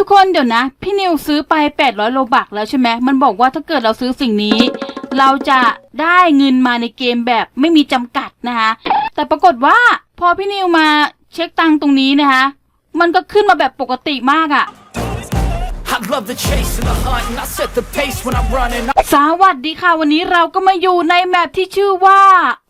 ทุกคนเดี๋ยวนะ พี่นิวซื้อไป 800 โลบักแล้วใช่ไหมมันบอกว่าถ้าเกิดเราซื้อสิ่งนี้ เราจะได้เงินมาในเกมแบบไม่มีจำกัดนะคะแต่ปรากฏว่าพอพี่นิวมาเช็คตังค์ตรงนี้นะคะมันก็ขึ้นมาแบบปกติมากอะ I love the chase and the hunt, and I set the pace when I'm running. สวัสดีค่ะ วันนี้เราก็มาอยู่ในแมปที่ชื่อว่า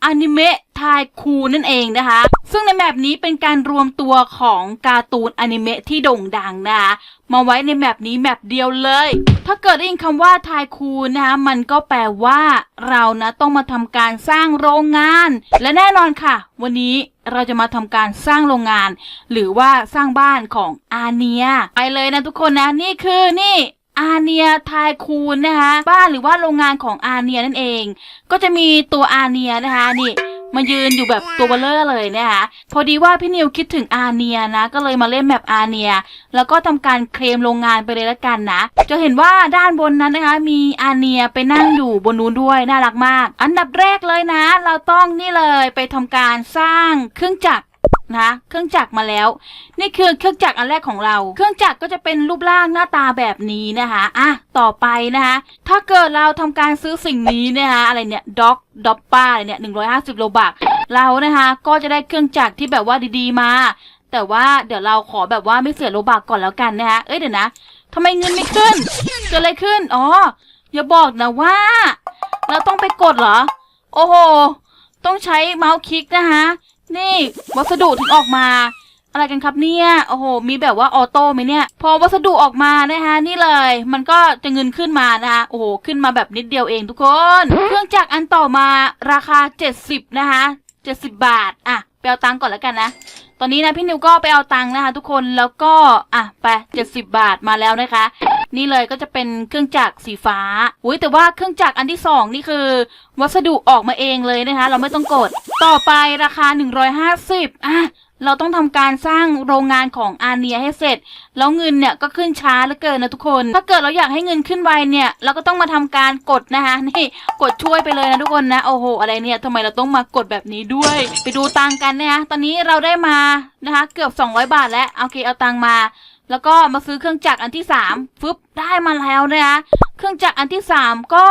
อนิเมะ ทายคูนั่นเองนะคะ ซึ่งในแมปนี้เป็นการรวมตัวของการ์ตูนอนิเมะที่โด่งดังนะคะมาไว้ในแมปนี้แมปเดียวเลย ถ้าเกิดได้ยินคำว่าทายคูนะคะมันก็แปลว่า เรานะต้องมาทำการสร้างโรงงาน และแน่นอนค่ะ วันนี้เราจะมาทำการสร้างโรงงาน หรือว่าสร้างบ้านของอาเนีย ไปเลยนะทุกคนนะ นี่คือนี่อาเนียทายคูนนะคะ บ้านหรือว่าโรงงานของอาเนียนั่นเอง ก็จะมีตัวอาเนียนะคะนี่ มายืนอยู่แบบตัวเบลเลอร์เลยนะคะพอดีว่าพี่นิวคิดถึงอาเนียนะ ก็เลยมาเล่นแมปอาเนีย แล้วก็ทำการเคลมโรงงานไปเลยละกันนะ จะเห็นว่าด้านบนนั้นนะคะ มีอาเนียไปนั่งอยู่บนนู้นด้วยน่ารักมาก อันดับแรกเลยนะ เราต้องนี่เลยไปทำการสร้างเครื่องจักร นะคะเครื่องจักรมาแล้ว นี่คือเครื่องจักรอันแรกของเรา เครื่องจักรก็จะเป็นรูปร่างหน้าตาแบบนี้นะคะอะต่อไปนะคะ ถ้าเกิดเราทำการซื้อสิ่งนี้นะคะอะไรเนี่ยด็อกด็อปป้าอะไรเนี่ยหนึ่งร้อยห้าสิบโลบักเรานะคะก็จะได้เครื่องจักรที่แบบว่าดีๆมา แต่ว่าเดี๋ยวเราขอแบบว่าไม่เสียโลบักก่อนแล้วกันนะคะเอ้ยเดี๋ยวนะทำไมเงินไม่ขึ้นเกิดอะไรขึ้นอ๋ออย่าบอกนะว่า เราต้องไปกดเหรอ โอ้โห ต้องใช้เมาส์คลิกนะคะ นี่ วัสดุถึงออกมา อะไรกันครับเนี่ยโอ้โห มีแบบว่าออโต้ไหมเนี่ย พอวัสดุออกมานะคะนี่เลย มันก็จะเงินขึ้นมานะคะโอ้โหขึ้นมาแบบนิดเดียวเองทุกคน เครื่องจักรอันต่อมาราคา 70 นะคะ 70 บาทอะไปเอาตังค์ก่อนแล้วกันนะตอนนี้นะพี่นิวก็ไปเอาตังค์นะคะทุกคนแล้วก็อะไป70 บาทมาแล้วนะคะ นี่เลยก็จะเป็นเครื่องจักรสีฟ้า อุ้ยแต่ว่าเครื่องจักรอันที่สองนี่คือ วัสดุออกมาเองเลยนะคะ เราไม่ต้องกด ต่อไปราคา 150อะเราต้องทำการสร้างโรงงานของอาเนียให้เสร็จ แล้วเงินเนี่ยก็ขึ้นช้าเหลือเกินนะทุกคน ถ้าเกิดเราอยากให้เงินขึ้นไวเนี่ยเราก็ต้องมาทำการกดนะคะนี่กดช่วยไปเลยนะทุกคนนะโอ้โหอะไรเนี่ยทำไมเราต้องมากดแบบนี้ด้วย ไปดูตังกันนะคะตอนนี้เราได้มานะคะเกือบ 200 บาทแล้วโอเคเอาตังมา แล้วก็มาซื้อเครื่องจักรอันที่สามฟึบได้มาแล้วนะคะเครื่องจักรอันที่สามก็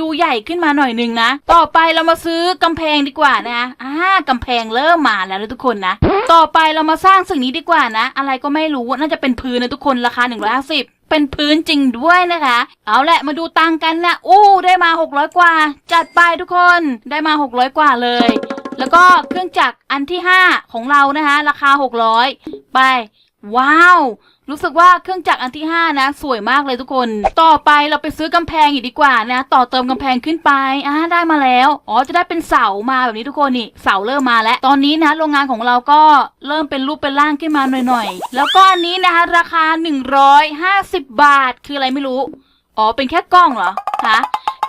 ดูใหญ่ขึ้นมาหน่อยหนึงนะ ต่อไปเรามาซื้อกำแพงดีกว่านะอ่ากำแพงเริ่มมาแล้วทุกคนนะ ต่อไปเรามาสร้างสิ่งนี้ดีกว่านะ อะไรก็ไม่รู้น่าจะเป็นพื้นนะทุกคนราคา 150เป็นพื้นจริงด้วยนะคะ เอาแหละมาดูตังกันนะ อู้ได้มา 600 กว่า จัดไปทุกคน ได้มา 600 กว่าเลย แล้วก็เครื่องจักรอันที่ 5 ของเรานะคะ ราคา 600 ไป ว้าว รู้สึกว่าเครื่องจักรอันที่ 5 นะ สวยมากเลยทุกคน ต่อไปเราไปซื้อกำแพงอีกดีกว่านะ ต่อเติมกำแพงขึ้นไปอ่าได้มาแล้ว อ๋อจะได้เป็นเสามาแบบนี้ทุกคนนี่เสาเริ่มมาแล้ว ตอนนี้นะโรงงานของเราก็เริ่มเป็นรูปเป็นร่างขึ้นมาหน่อยๆ แล้วก็อันนี้นะคะราคา 150 บาท คืออะไรไม่รู้ อ๋อเป็นแค่กล้องเหรอฮะ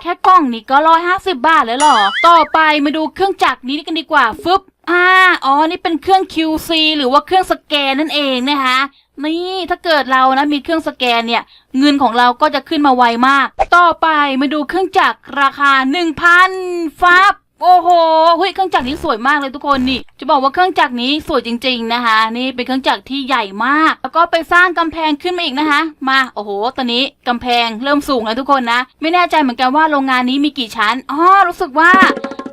แค่กล้องนี่ก็ร้อยห้าสิบบาทเลยเหรอ ต่อไปมาดูเครื่องจักรนี้กันดีกว่าฟึบ อ่าอ๋อ นี่เป็นเครื่อง QC หรือว่าเครื่องสแกนนั่นเองนะคะ นี่ถ้าเกิดเรานะมีเครื่องสแกนเนี่ย เงินของเราก็จะขึ้นมาไวมาก ต่อไปมาดูเครื่องจักรราคา 1,000ฟับโอ้โหเฮ้ยเครื่องจักรนี้สวยมากเลยทุกคนนี่ จะบอกว่าเครื่องจักรนี้สวยจริง ๆนะคะ นี่เป็นเครื่องจักรที่ใหญ่มาก แล้วก็ไปสร้างกำแพงขึ้นมาอีกนะคะ มาโอ้โห ตอนนี้กำแพงเริ่มสูงแล้วทุกคนนะ ไม่แน่ใจเหมือนกันว่าโรงงานนี้มีกี่ชั้นอ๋อรู้สึกว่า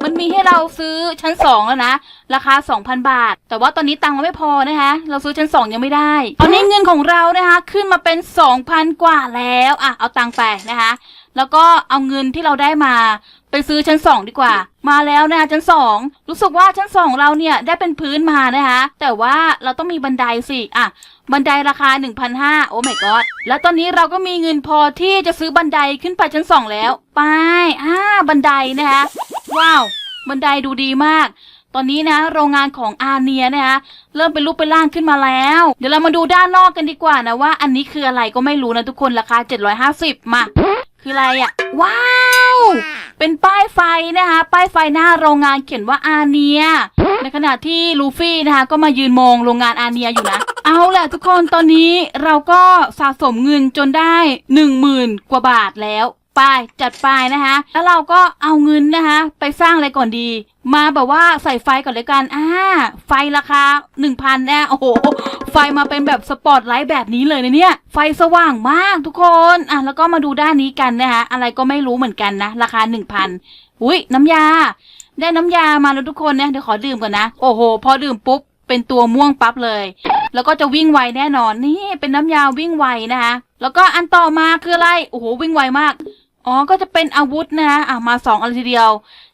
มันมีให้เราซื้อชั้นสองแล้วนะ ราคา 2,000 บาท แต่ว่าตอนนี้ตังค์เราไม่พอนะคะ เราซื้อชั้นสองยังไม่ได้ ตอนนี้เงินของเรานะคะ ขึ้นมาเป็น 2,000 กว่าแล้ว อะ เอาตังค์ไปนะคะ แล้วก็เอาเงินที่เราได้มา ไปซื้อชั้นสองดีกว่า มาแล้วนะคะชั้นสองรู้สึกว่าชั้นสองเราเนี่ยได้เป็นพื้นมานะคะแต่ว่าเราต้องมีบันไดสิอะบันไดราคา 1,500 โอ้ my god แล้วตอนนี้เราก็มีเงินพอที่จะซื้อบันไดขึ้นไปชั้นสองแล้ว ไปอ่าบันไดนะคะว้าว บันไดดูดีมาก ตอนนี้นะ โรงงานของอาเนียนะคะเริ่มเป็นรูปเป็นร่างขึ้นมาแล้ว เดี๋ยวเรามาดูด้านนอกกันดีกว่านะว่า อันนี้คืออะไรก็ไม่รู้นะทุกคนราคา 750 มา คืออะไรอะ่ะว้าว เป็นป้ายไฟนะคะ ป้ายไฟหน้าโรงงานเขียนว่าอาเนีย ในขณะที่ลูฟี่นะคะ ก็มายืนมองโรงงานอาเนียอยู่นะ เอาแหละทุกคนตอนนี้เราก็สะสมเงินจนได้หนึ่งหมื่นกว่าบาทแล้ว ไปจัดไปนะคะ แล้วเราก็เอาเงินนะคะ ไปสร้างอะไรก่อนดี มาแบบว่าใส่ไฟก่อนเลยกันอ่าไฟราคา 1,000นะโอ้โห ไฟมาเป็นแบบสปอตไลท์แบบนี้เลยนะเนี่ย ไฟสว่างมากทุกคนอะแล้วก็มาดูด้านนี้กันนะคะ อะไรก็ไม่รู้เหมือนกันนะ ราคา 1,000อุ้ยน้ำยา ได้น้ำยามาแล้วทุกคนนะเดี๋ยวขอดื่มก่อนนะ โอ้โห พอดื่มปุ๊บเป็นตัวม่วงปั๊บเลย แล้วก็จะวิ่งไวแน่นอน นี่เป็นน้ำยาวิ่งไวนะคะ แล้วก็อันต่อมาคืออะไร โอ้โห วิ่งไวมาก อ๋อ ก็จะเป็นอาวุธนะคะอะมาสองอะไรทีเดียว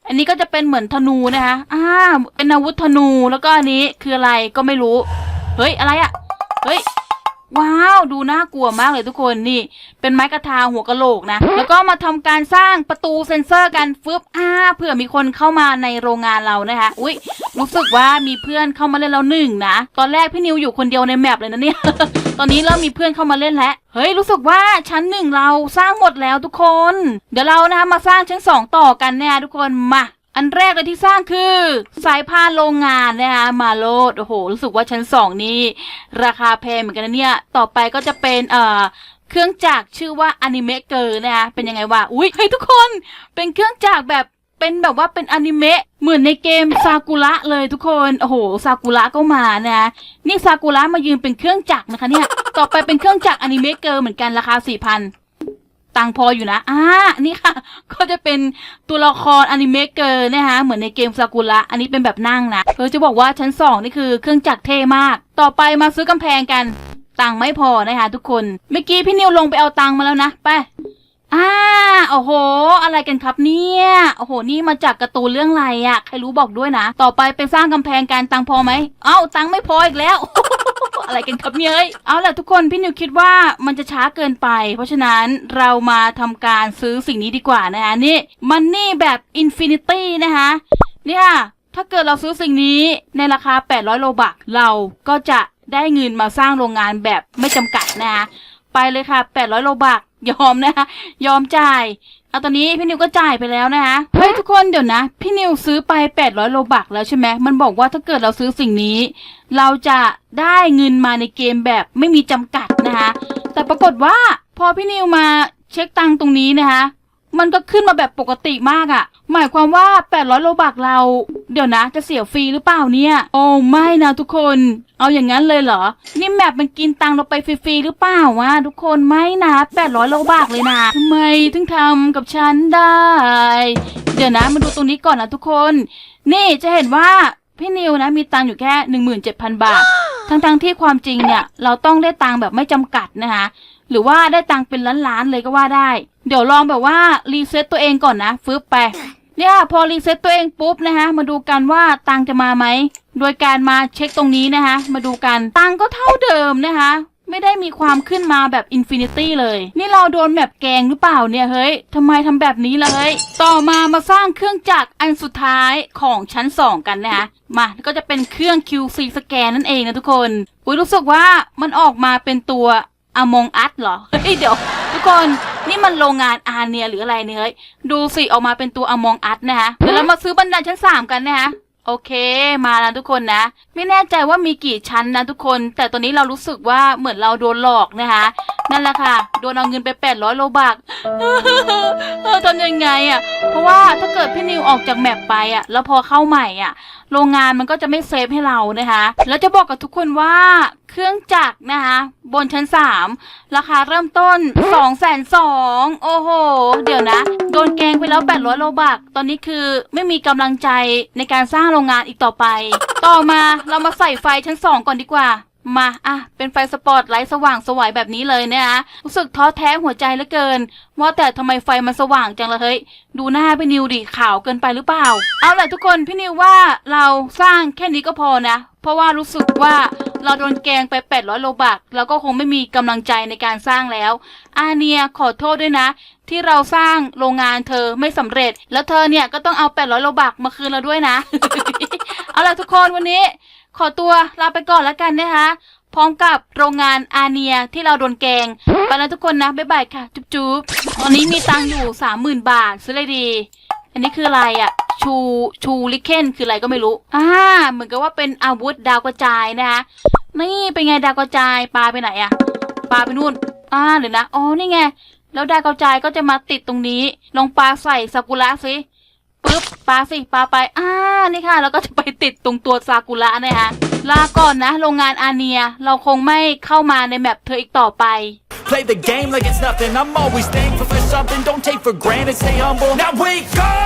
อันนี้ก็จะเป็นเหมือนธนูนะคะอ่าเป็นอาวุธธนูแล้วก็อันนี้คืออะไรก็ไม่รู้ เฮ้ยอะไรอะเฮ้ย ว้าว ดูน่ากลัวมากเลยทุกคนนี่ เป็นไม้กระทาหัวกะโหลกนะ แล้วก็มาทำการสร้างประตูเซ็นเซอร์กันฟึบอ่าเผื่อมีคนเข้ามาในโรงงานเรานะคะ อุ้ยรู้สึกว่ามีเพื่อนเข้ามาเล่นแล้วหนึ่งนะ ตอนแรกพี่นิวอยู่คนเดียวในแมปเลยนะเนี่ย ตอนนี้เริ่มมีเพื่อนเข้ามาเล่นแล้วเฮ้ยรู้สึกว่าชั้นหนึ่งเราสร้างหมดแล้วทุกคน เดี๋ยวเรานะคะมาสร้างชั้นสองต่อกันเนี่ยทุกคนมา อันแรกเลยที่สร้างคือ สายพานโรงงานนะคะมาโลดโอ้โห รู้สึกว่าชั้นสองนี้ ราคาแพงเหมือนกันนะเนี่ย ต่อไปก็จะเป็นเอ่อเครื่องจักรชื่อว่าอนิเมะเกอร์นะคะเป็นยังไงวะอุ้ยเฮ้ยทุกคน เป็นเครื่องจักรแบบเป็นแบบว่าเป็นอนิเมะเหมือนในเกมซากุระเลยทุกคนโอ้โหซากุระก็มานะนี่ซากุระมายืนเป็นเครื่องจักรนะคะเนี่ยต่อไปเป็นเครื่องจักรอนิเมะเกอร์เหมือนกันราคาสี่พัน ตังพออยู่นะ อ่า นี่ค่ะ ก็จะเป็นตัวละครอนิเมะเกอร์นะคะ เหมือนในเกมซากุระ อันนี้เป็นแบบนั่งนะ เออ จะบอกว่าชั้นสองนี่คือเครื่องจักรเท่มาก ต่อไปมาซื้อกำแพงกัน ตังไม่พอนะคะทุกคน เมื่อกี้พี่นิวลงไปเอาตังมาแล้วนะ ไป อ่า โอ้โห อะไรกันครับเนี่ย โอ้โห นี่มาจากการ์ตูนเรื่องอะไรอะใครรู้บอกด้วยนะ ต่อไปเป็นสร้างกำแพงการตังพอไหม เอ้า ตังไม่พออีกแล้ว อะไรกันครับเนี่ยเอ้ยเอาล่ะทุกคนพี่นิวคิดว่ามันจะช้าเกินไป เพราะฉะนั้นเรามาทำการซื้อสิ่งนี้ดีกว่านะคะนี่มันนี่แบบอินฟินิตี้นะคะเนี่ยถ้าเกิดเราซื้อสิ่งนี้ในราคา 800 โลบักเราก็จะได้เงินมาสร้างโรงงานแบบไม่จำกัดนะคะไปเลยค่ะ 800 โลบักยอมนะคะยอมจ่าย เอาตอนนี้พี่นิวก็จ่ายไปแล้วนะคะ เฮ้ยทุกคนเดี๋ยวนะ พี่นิวซื้อไป 800 โลบักแล้วใช่ไหมมันบอกว่าถ้าเกิดเราซื้อสิ่งนี้ เราจะได้เงินมาในเกมแบบไม่มีจำกัดนะคะ แต่ปรากฏว่าพอพี่นิวมาเช็คตังค์ตรงนี้นะคะ มันก็ขึ้นมาแบบปกติมากอะ่ะ หมายความว่า 800 โลบักเรา เดี๋ยวนะ จะเสียฟรีหรือเปล่าเนี่ย โอ้ไม่นะทุกคน เอาอย่างนั้นเลยเหรอ นี่แมปมันกินตังเราไปฟรีๆหรือเปล่าวะทุกคนไม่นะ 800 โลบักเลยนะทำไมถึงทำกับฉันได้ เดี๋ยวนะมาดูตรงนี้ก่อนนะทุกคน นี่จะเห็นว่าพี่นิวนะมีตังอยู่แค่ 17,000 บาท ทั้งๆที่ความจริงเนี่ยเราต้องได้ตังแบบไม่จำกัดนะคะหรือว่าได้ตังเป็นล้านๆเลยก็ว่าได้ เดี๋ยวลองแบบว่ารีเซ็ตตัวเองก่อนนะฟึบไป เนี่ยพอรีเซ็ตตัวเองปุ๊บนะคะมาดูกันว่าตังจะมาไหม โดยการมาเช็คตรงนี้นะคะมาดูกันตังก็เท่าเดิมนะคะไม่ได้มีความขึ้นมาแบบอินฟินิตี้เลย นี่เราโดนแบบแกงหรือเปล่าเนี่ยเฮ้ยทำไมทำแบบนี้เลยต่อมามาสร้างเครื่องจักรอันสุดท้ายของชั้น 2 กันนะคะมาก็จะเป็นเครื่อง QC สแกนนั่นเองนะทุกคนอุ้ยรู้สึกว่ามันออกมาเป็นตัว Among Us เหรอเฮ้ยเดี๋ยว ทุกคน นี่มันโรงงานอาเนียหรืออะไรเนี่ยเฮ้ยดูสิออกมาเป็นตัวอมองอัดนะคะเดี๋ยวเรามาซื้อบันไดชั้นสามกันนะคะ โอเคมาแล้วทุกคนนะ ไม่แน่ใจว่ามีกี่ชั้นนะทุกคน แต่ตอนนี้เรารู้สึกว่าเหมือนเราโดนหลอกนะคะ นั่นแหละค่ะ โดนเอาเงินไป 800 โลบักเออทำยังไงอะ เพราะว่าถ้าเกิดพี่นิวออกจากแมปไปอะ แล้วพอเข้าใหม่อะ โรงงานมันก็จะไม่เซฟให้เรานะคะ แล้วจะบอกกับทุกคนว่าเครื่องจักรนะคะ บนชั้น 3 ราคาเริ่มต้น 2 2 0 0 0โอ้โห เดี๋ยวนะ โดนแกงไปแล้ว 800 โลบักตอนนี้คือไม่มีกำลังใจในการสร้างโรงงานอีกต่อไป ต่อมาเรามาใส่ไฟชั้น2ก่อนดีกว่า มาอะเป็นไฟสปอตไลท์สว่างสวยแบบนี้เลยนะคะรู้สึกท้อแท้หัวใจเหลือเกิน ว่าแต่ทำไมไฟมันสว่างจังเลยเฮ้ยดูหน้าพี่นิวดิขาวเกินไปหรือเปล่า เอาล่ะทุกคนพี่นิวว่าเราสร้างแค่นี้ก็พอนะ เพราะว่ารู้สึกว่า เราโดนแกงไป 800 โลบักเราก็คงไม่มีกำลังใจในการสร้างแล้ว อาเนียขอโทษด้วยนะ ที่เราสร้างโรงงานเธอไม่สำเร็จ แล้วเธอเนี่ยก็ต้องเอา 800 โลบักมาคืนเราด้วยนะ เอาล่ะทุกคนวันนี้ ขอตัวลาไปก่อนแล้วกันนะคะ พร้อมกับโรงงานอาเนียที่เราโดนแกงไปแล้วทุกคนนะบ๊ายบายค่ะ จุ๊บจุ๊บตอนนี้มีตังค์อยู่สามหมื่นบาทซื้อเลยดี อันนี้คืออะไรอะ่ะชูชูลิเคนคืออะไรก็ไม่รู้อ่าเหมือนกับว่าเป็นอาวุธดาวกระจายนะคะนี่เป็นไงดาวกระจายปลาไปไหนอะ่ะปลาไปนู่นอ่าเดี๋ยวนะอ๋อนี่ไง แล้วดาวกระจายก็จะมาติดตรงนี้ ลองปลาใส่ซากุระสิปึ๊บปลาสิปลาไปอ่านี่ค่ะ แล้วก็จะไปติดตรงตัวซากุระนะคะลาก่อนนะ โรงงานอาเนีย เราคงไม่เข้ามาในแมปเธออีกต่อไป Play the game like it's nothing. I'm always thankful for something. Don't take for granted, stay humble. Now wake up!